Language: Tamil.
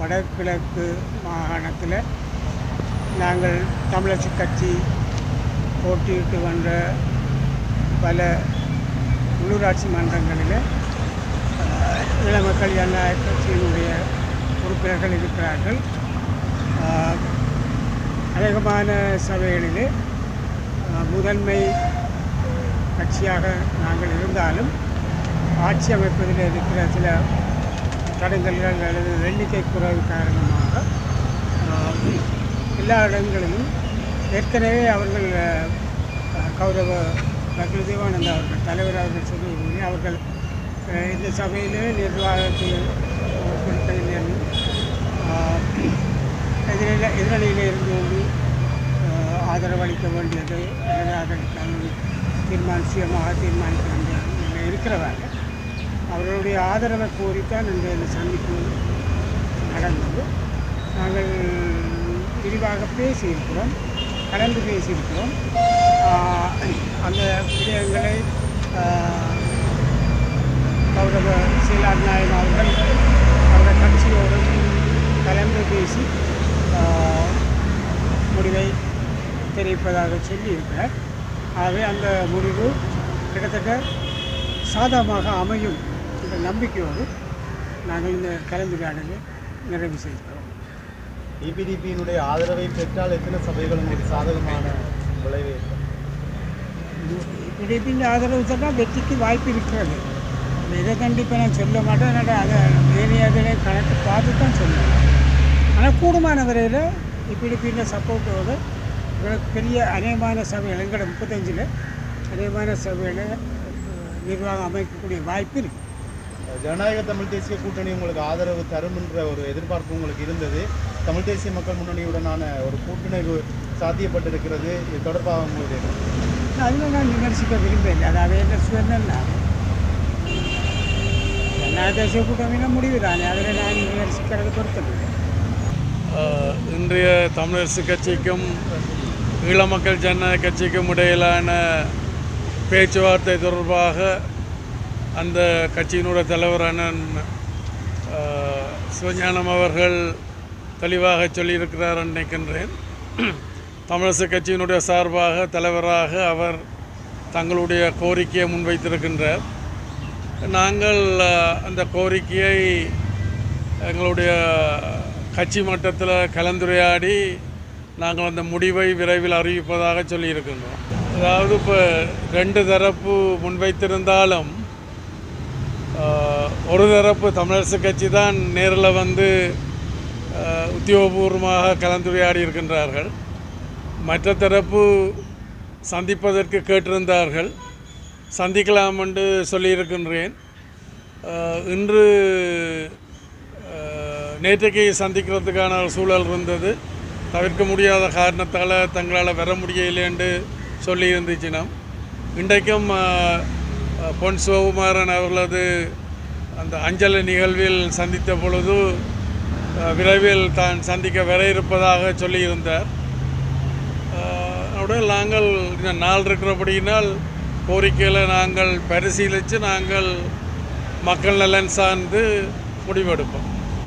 வடகிழக்கு மாகாணத்தில் நாங்கள் தமிழரசு கட்சி போட்டியிட்டு வந்த பல உள்ளூராட்சி மன்றங்களில் இளமக்கள் ஜனநாயக கட்சியினுடைய உறுப்பினர்கள் இருக்கிறார்கள். அநேகமான சபைகளிலே முதன்மை கட்சியாக நாங்கள் இருந்தாலும் ஆட்சி அமைப்பதில் இருக்கிற சில தடங்கல்கள் அல்லது எண்ணிக்கை குறைவு காரணமாக எல்லா இடங்களிலும் ஏற்கனவே அவர்கள் கௌரவ டாக்டர் தேவானந்தா அவர்கள் தலைவர் அவர்கள் சொல்லி அவர்கள் இந்த சபையிலே நிர்வாகத்தில் எதிரில் எதிரணியில் இருந்து கொண்டு ஆஹ், ஆதரவு அளிக்க வேண்டியது அல்லது அதற்கான தீர்மானம் சுயமாக தீர்மானிக்க வேண்டிய நிலை இருக்கிறவங்க ஆதரவை கோரித்தான் இந்த இந்த சந்திப்பு நடந்தது. நாங்கள் விரிவாக பேசியிருக்கிறோம் கலந்து பேசியிருக்கிறோம். அந்த விடயங்களை கௌரவ சீலார் நாயன் அவர்கள் அவருடைய கட்சியோடு கலந்து பேசி முடிவை தெரிவிப்பதாக சொல்லியிருக்கிறார். ஆகவே அந்த முடிவு கிட்டத்தட்ட சாதகமாக அமையும். என்ற நம்பிக்கையோடு நாங்கள் இந்த கலந்துரையாடலை நிறைவு செய்கிறோம். இபிடிபியினுடைய ஆதரவை பெற்றால் எத்தனை சபைகள் உங்களுக்கு சாதகமான விளைவு ஏற்படும்? பிடிப்பின் ஆதரவு சொன்னால் வெற்றிக்கு வாய்ப்பு இருக்கிறது. இதை கண்டிப்பாக நான் சொல்ல மாட்டேன். என்னடா அதை அதில் கணக்கு பார்த்து தான் சொல்லுவேன் ஆனால் கூடுமான வரையில் பிடிப்பின் சப்போர்ட்டோடு எங்களுக்கு பெரிய அநேகமான சபைகள் எங்களோட முப்பத்தஞ்சில் அநேகமான சபையில் நிர்வாகம் அமைக்கக்கூடிய வாய்ப்பு இருக்குது ஜனநாயக தமிழ் தேசிய கூட்டணி உங்களுக்கு ஆதரவு தரும் என்ற ஒரு எதிர்பார்ப்பு உங்களுக்கு இருந்தது. தமிழ் தேசிய மக்கள் முன்னணியுடனான ஒரு கூட்டணி சாத்தியப்பட்டிருக்கிறது. இது தொடர்பாக உங்களுக்கு அதில் நான் விமர்சிக்க விரும்பவில்லை அதாவது என்ன ஜனநாயக தேசிய கூட்டமையில முடிவு தானே. அதில் நான் விமர்சிக்கிறது பொறுத்தவில்லை ஆஹ் இன்றைய தமிழரசு கட்சிக்கும் ஈழ மக்கள் ஜனநாயக கட்சிக்கும் இடையிலான பேச்சுவார்த்தை தொடர்பாக அந்த கட்சியினுடைய தலைவரான சிவஞானம் அவர்கள் தெளிவாக சொல்லியிருக்கிறார் நினைக்கின்றேன். தமிழரசு கட்சியினுடைய சார்பாக தலைவராக அவர் தங்களுடைய கோரிக்கையை முன்வைத்திருக்கின்றார். நாங்கள் அந்த கோரிக்கையை எங்களுடைய கட்சி மட்டத்தில் கலந்துரையாடி நாங்கள் அந்த முடிவை விரைவில் அறிவிப்பதாக சொல்லியிருக்கின்றோம். அதாவது இப்போ ரெண்டு தரப்பு முன்வைத்திருந்தாலும் ஒரு தரப்பு தமிழரசு கட்சி தான் நேரில் வந்து உத்தியோகபூர்வமாக கலந்துரையாடி இருக்கின்றார்கள். மற்ற தரப்பு சந்திப்பதற்கு கேட்டிருந்தார்கள். சந்திக்கலாம் என்று சொல்லியிருக்கின்றேன் இன்று நேற்றைக்கு சந்திக்கிறதுக்கான சூழல் இருந்தது. தவிர்க்க முடியாத காரணத்தால் தங்களால் வர முடியலை என்று சொல்லி இன்றைக்கும் பொன் சிவகுமாரன் அவர்களது அந்த அஞ்சலி நிகழ்வில் சந்தித்த பொழுது விரைவில் தான் சந்திக்க வர இருப்பதாக சொல்லியிருந்தார். உடன் நாங்கள் இந்த நாள் இருக்கிறபடியினால் கோரிக்கையில் நாங்கள் பரிசீலித்து நாங்கள் மக்கள் நலன் சார்ந்து முடிவெடுப்போம்.